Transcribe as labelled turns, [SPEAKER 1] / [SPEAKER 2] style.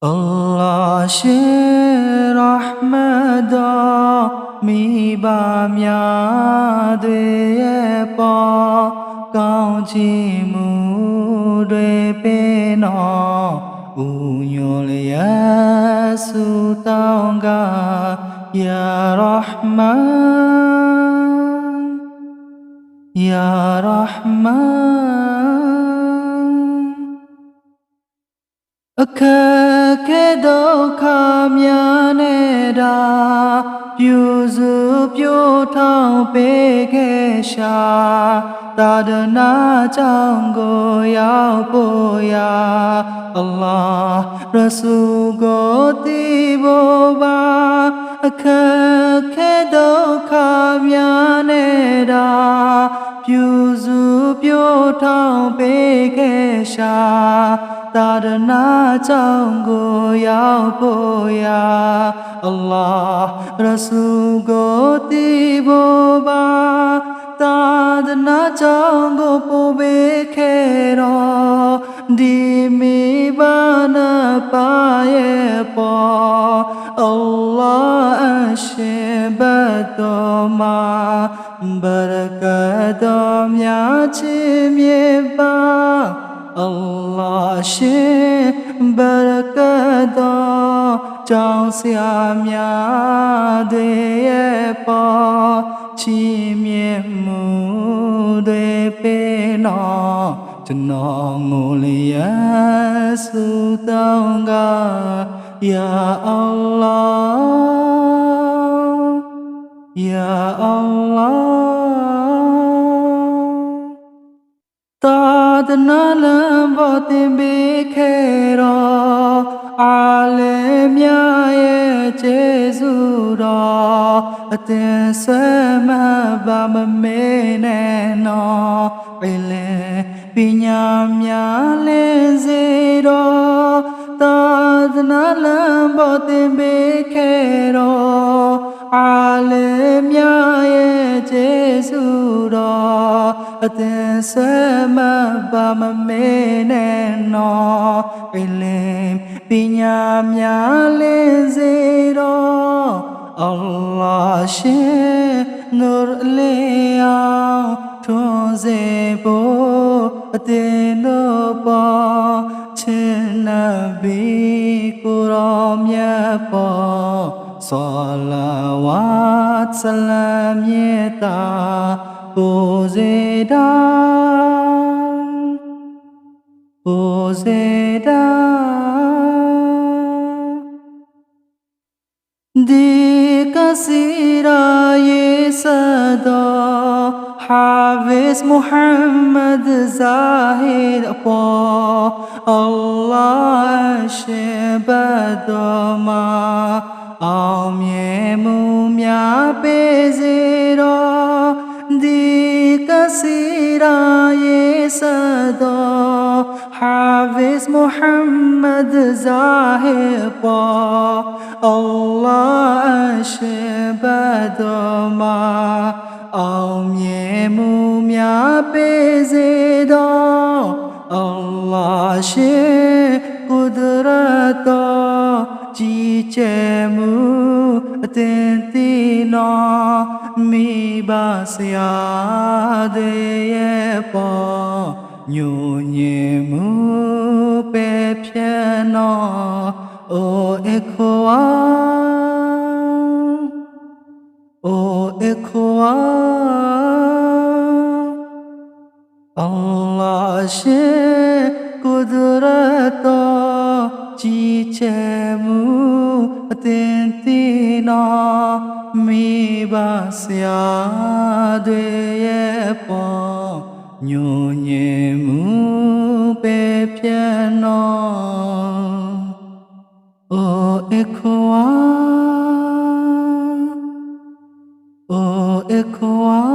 [SPEAKER 1] Allah ရှင်ရဟမတ်တော်မိဘများတွေရဲ့ပေါ်ကောင်းချီးမှုတွေပေးနော်ဦးညွန်လျ ခက်ခဲဒုက္ခများနေတာပြုစုပြိုးထောင်ပေးခဲ့ရှာသာဒနာကြောင့်ကိုရောက်ဖို့ရာအလ္လာဟ်ရဆူလ်ကိုတည်ဖို့ပါအခက်ခဲဒုက္ခများနေတာပြုစုပြိုးထောင်ပေးခဲ့ရှာ သာဒနာကြောင့်ကိုရောက်ဖို့ရာအလ္လာဟ်ရဆူလ်ကိုတည်ဖို့ပါသာဒနာကြောင့်ကိုပို့ပေးခဲ့တော့ဒီမိဘနာပါရဲ့ပေါ်အလ္လာဟ်အရှင်ဘတ် တော်မှာဘရကတ်တော်များချီးမြှင့်ပါအလ္လာဟ်ရှင်ဘရကတ်တော်ကြောင့်ဆရာများတွေရဲ့ပေါ်ချီးမြှင့်မှုတွေပေးနော်ကျွန်တော်ငိုလျက်ဆုတောင်းကယာအလ္လာဟ်ယာအလ္လာ သာသနာလမ်းပေါ်တင်ပေးခဲ့တော်အာလေမြတ်ရဲ့ကျေးဇူးတော်အသင်ဆက်မပါမမေနဲ့နော်ပင်လင်ပညာများလင်းစေတော်သာသနာလမ်းပေါ်တင်ပေးခဲ့တော် အာလေမြတ်ရဲ့ကျေးဇူးတော်အသင်ဆက်မပါမမေနဲ့နော်ပင်လင်ပညာများလင်းစေတော်အလ္လာဟ်ရှင်နူရ်လေးအောင်ထွန်းစေဖို့အသင်တို့ပေါ်ချင်နဗီကိုရောမြတ်ပေါ် ဆလာဝတ်ဆလမ်မြေတာပိုစေတာပိုစေ တာဒီကစီရာယေဆဒဟာဗစ်မုဟမ္မဒ်ဇာဟီဒအပေါ်အလ္လာဟ်ရှင်ဘတ်တော်မှာအောင်မြင်မှုများပေးစေတော်ဒီကစီရာယေဆဒဟာဗစ်မုဟမ္မဒ်ဇာဟီဒအပေါ် Allah အရှင်ဘတ်တော်မှာအောင်မြင်မှုများပေးစေတော် Allah ရှင်ကုဒရတ် တော်ကြီးကျယ်မှုအသင်သိတော်မိဘဆရာတွေရဲ့ပေါ်ညိုညင်မှုပဲဖြတ်တော် Oh Ekwan Oh Ekwan Allah ရှင်ကုဒရတ်တော်ကြီးချ ယ်မှုအသင်သိတော်မိဘဆရာတွေရဲ့ပေါ်ညိုညင်မှုပဲဖြတ်တော် Oh Ekwan Oh Ekwan